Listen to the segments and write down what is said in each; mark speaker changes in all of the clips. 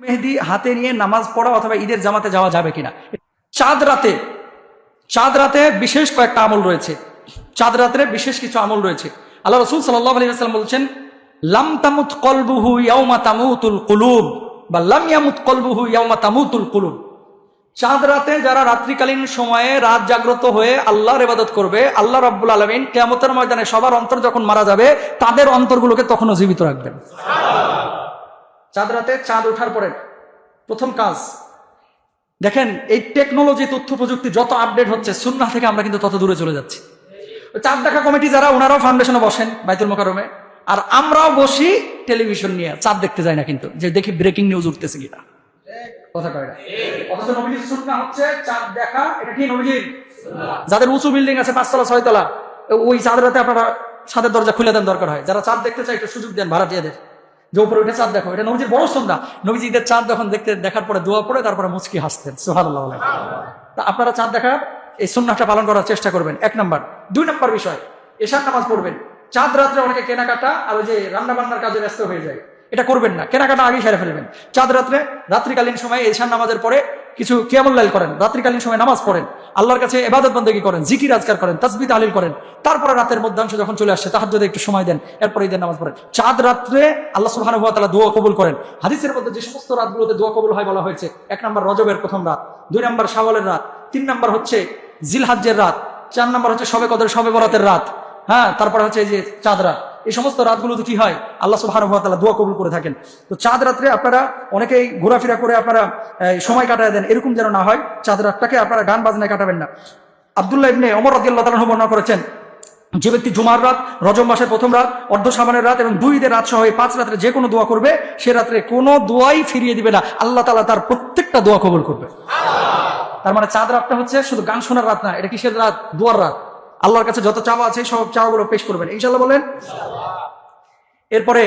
Speaker 1: মেহেদি হাতে নিয়ে নামাজ পড়া অথবা ঈদের জামাতে যাওয়া যাবে কিনা? চাঁদ রাতে চাঁদ রাতে বিশেষ কয়েকটা আমল রয়েছে। চাঁদ রাতে বিশেষ কিছু আমল রয়েছে। আল্লাহ রসুল সাল্লাহ আলাইসাল্লাম বলছেন, লাম তামুত কলবুহু ইয়াউমা তামুতুল কুলুব বা লাম ইয়ামুত কলবুহু ইয়াউমা তামুতুল কুলুব। চাঁদ রাতে যারা রাত্রিকালীন সময়ে রাত জাগ্রত হয়ে আল্লাহর ইবাদত করবে, আল্লাহ রাব্বুল আলমিন কেয়ামতের ময়দানে সবার অন্তর যখন মারা যাবে, তাদের অন্তরগুলোকে তখনও জীবিত রাখবেন। চাঁদ রাতে চাঁদ ওঠার পরে প্রথম কাজ দেখেন এই টেকনোলজি তথ্য প্রযুক্তি যত আপডেট হচ্ছে সুন্না থেকে আমরা কিন্তু তত দূরে চলে যাচ্ছি। চাঁদ দেখা কমিটি যারা ওনারাও ফাউন্ডেশনে বসেন বাইতুল মোকারমে আর আমরাও বসি টেলিভিশন নিয়ে চাঁদ দেখতে যাই না কিন্তু যে দেখি ব্রেকিং নিউজ উঠতেছে কিনা। কথা কয় না? অথচ নবীজির সুন্নাহ হচ্ছে চাঁদ দেখা এটা কি নবীজির? যাদের উঁচু বিল্ডিং আছে পাঁচতলা ছয়তলা ওই চাঁদ রাতে আপনারা ছাদের দরজা খুলে দেন দরকার হয়। যারা চাঁদ দেখতে চায় একটু সুযোগ দেন ভাড়াটিয়াদের যে উপরে উঠে চাঁদ দেখো, এটা নবীজির বড় সন্ধ্যা। নবীজি ঈদের চাঁদ যখন দেখতে, দেখার পরে দোয়া পড়ে, তারপরে মুচকি হাসতেন। সোহাল্লাহ তা আপনারা চাঁদ দেখা এই সন্ন্যাসটা পালন করার চেষ্টা করবেন। এক নম্বর। দুই নম্বর বিষয়, এশার নামাজ পড়বেন। চাঁদ রাত্রে অনেকে কেনাকাটা আর ওই যে রান্না বান্নার কাজে ব্যস্ত হয়ে যায়। এটা করবেন না। কেনাকাটা আগেই সেরে ফেলবেন। চাঁদ রাত্রে, রাত্রিকালীন সময়ে এশার নামাজের পরে কিছু কিয়ামুল্লাইল করেন। রাত্রিকালীন সময় নামাজ পড়েন। আল্লাহর কাছে এবাদত বন্দী করেন, জিকির আজকার করেন তসবি তালিল করেন। তারপরে রাতের মধ্যাংশ যখন চলে আসছে তাহার যদি একটু সময় দেন, এরপরে ঈদের নামাজ পড়েন। চাঁদ রাত্রে আল্লাহ সুবহানাহু ওয়া তাআলা দোয়া কবুল করেন। হাদিসের মধ্যে যে সমস্ত রাতগুলোতে দোয়া কবুল হয় বলা হয়েছে, এক নম্বর রজবের প্রথম রাত, দুই নম্বর শাওয়ালের রাত, তিন নম্বর হচ্ছে জিলহাজ্জের রাত, চার নম্বর হচ্ছে সবে কদর সবে বরাতের রাত হ্যাঁ তারপর হচ্ছে এই যে চাঁদ রাত। এই সমস্ত রাতগুলোতে কি হয়? আল্লাহ তাআলা দোয়া কবুল করে থাকেন। তো চাঁদ রাত্রে আপনারা অনেকেই ঘোরাফেরা করে আপনারা সময় কাটায় দেন। এরকম যেন না হয় চাঁদ রাতটাকে আপনারা গান বাজনায় কাটাবেন না। আব্দুল্লাহ ইবনে ওমর রাদিয়াল্লাহু তাআলা বর্ণনা করেছেন যে ব্যক্তি জুমার রাত রজম মাসের প্রথম রাত অর্ধ সাবানের রাত এবং দুই ঈদের রাত সহ এই পাঁচ রাত্রে যে কোনো দোয়া করবে সে রাত্রে কোনো দোয়াই ফিরিয়ে দিবে না। আল্লাহ তাআলা তার প্রত্যেকটা দোয়া কবুল করবে। তার মানে চাঁদ রাতটা হচ্ছে শুধু গান শোনার রাত না এটা কিসের রাত? দোয়ার রাত। আল্লাহর কাছে যত চাওয়া আছে, সব চাওয়াগুলো পেশ করবেন। ইনশাল্লাহ বলেন? এরপরে,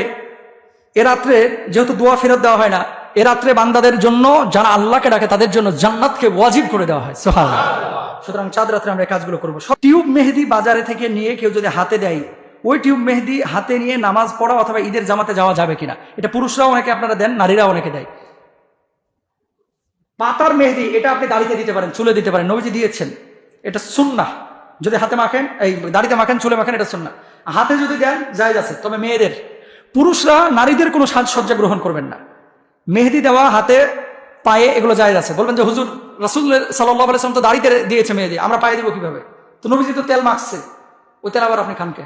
Speaker 1: এ রাত্রে যেহেতু দোয়া ফেরত দেওয়া হয় না, এ রাত্রে বান্দাদের জন্য যারা আল্লাহকে ডাকে, তাদের জন্য জান্নাতকে ওয়াজিব করে দেওয়া হয়। সোহান সুতরাং চাঁদ রাত্রে আমরা কাজগুলো করব। সব টিউব মেহেদি বাজারে থেকে নিয়ে কেউ যদি হাতে দেয়, ওই টিউব মেহেদি হাতে নিয়ে নামাজ পড়া অথবা ঈদের জামাতে যাওয়া যাবে কিনা? এটা পুরুষরাও অনেকে আপনারা দেন, নারীরাও অনেকে দেয়। পাতার মেহেদি, এটা আপনি দাড়িতে দিতে পারেন, চুলে দিতে পারেন। নবীজি দিয়েছেন। এটা সুন্না যদি হাতে মাখেন, এই দাড়িতে মাখেন, চুলে মাখেন, এটা সুন্না হাতে যদি দেন, জায়জ আছে। তবে মেয়েদের, পুরুষরা নারীদের কোনো সাজসজ্জা গ্রহণ করবেন না। মেহেদি দেওয়া, হাতে, পায়ে, এগুলো জায়জ আছে। বলবেন যে, হুজুর, রসুল আলাইসলাম তো দাড়িতে দিয়েছে মেহেদি, আমরা পায়ে দিব কীভাবে? তো নবীজি তো তেল মাখছে। ওই তেল আবার আপনি খানকে?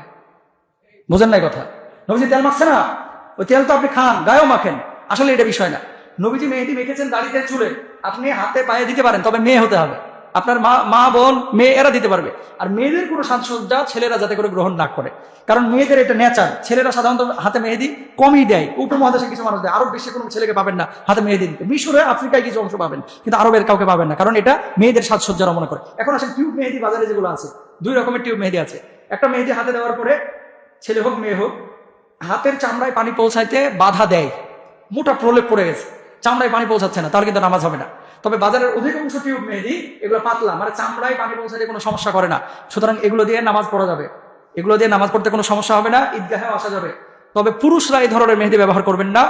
Speaker 1: বুঝেন নাই কথা? নবীজি তেল মাখছে না? ওই তেল তো আপনি খান, গায়েও মাখেন। আসলে এটা বিষয় না। নবীজি মেহেদি মেখেছেন দাড়িতে, চুলে। আপনি হাতে, পায়ে দিতে পারেন, তবে মেয়ে হতে হবে। আপনার মা মা, বোন, মেয়ে, এরা দিতে পারবে। আর মেয়েদের কোনো সাজসজ্জা ছেলেরা যাতে করে গ্রহণ না করে। কারণ মেয়েদের এটা নেচার ছেলেরা সাধারণত হাতে মেহেদি কমই দেয়। উপমহাদেশে কিছু মানুষ দেয়। আরব বিশ্বে কোনো ছেলেকে পাবেন না হাতে মেহেদি দিতে। মিশরে, আফ্রিকায় কিছু অংশ পাবেন, কিন্তু আরবের কাউকে পাবেন না। কারণ এটা মেয়েদের সাজসজ্জার মনে করে। এখন আসলে টিউব মেহেদি বাজারে যেগুলো আছে। দুই রকমের টিউব মেহেদি আছে। একটা মেহেদি হাতে দেওয়ার পরে ছেলে হোক, মেয়ে হোক, হাতের চামড়ায় পানি পৌঁছাইতে বাধা দেয়। মোটা প্রলেপ পড়ে গেছে। চামড়ায় পানি পৌঁছাচ্ছে না, তাহলে কিন্তু নামাজ হবে না। তবে বাজারের অধিকাংশ টিউব মেহেদি এগুলো পাতলা মানে চামড়ায় পানি পৌঁছাতে কোনো সমস্যা করে না। সুতরাং এগুলো দিয়ে নামাজ পড়া যাবে। এগুলো দিয়ে নামাজ পড়তে কোনো সমস্যা হবে না, ঈদগাহেও আসা যাবে। তবে পুরুষরা এই ধরনের মেহেদি ব্যবহার করবেন না।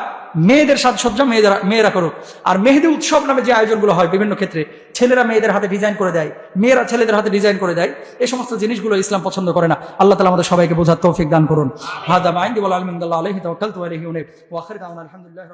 Speaker 1: মেয়েদের সাজসজ্জা মেয়েদের মেয়েরা করুক। আর মেহেদি উৎসব নামে যে আয়োজনগুলো হয় বিভিন্ন ক্ষেত্রে, ছেলেরা মেয়েদের হাতে ডিজাইন করে দেয়, মেয়েরা ছেলেদের হাতে ডিজাইন করে দেয়, এই সমস্ত জিনিসগুলো ইসলাম পছন্দ করে না। আল্লাহ তালা আমাদের সবাইকে বোঝার তৌফিক দান করুন। হাদা মাইন্দি বল আলমিন্দুল্লাহ আলহি তাওয়াক্কালতু আলাইহি ওয়া আখির দাওয়ানা, আলহামদুলিল্লাহি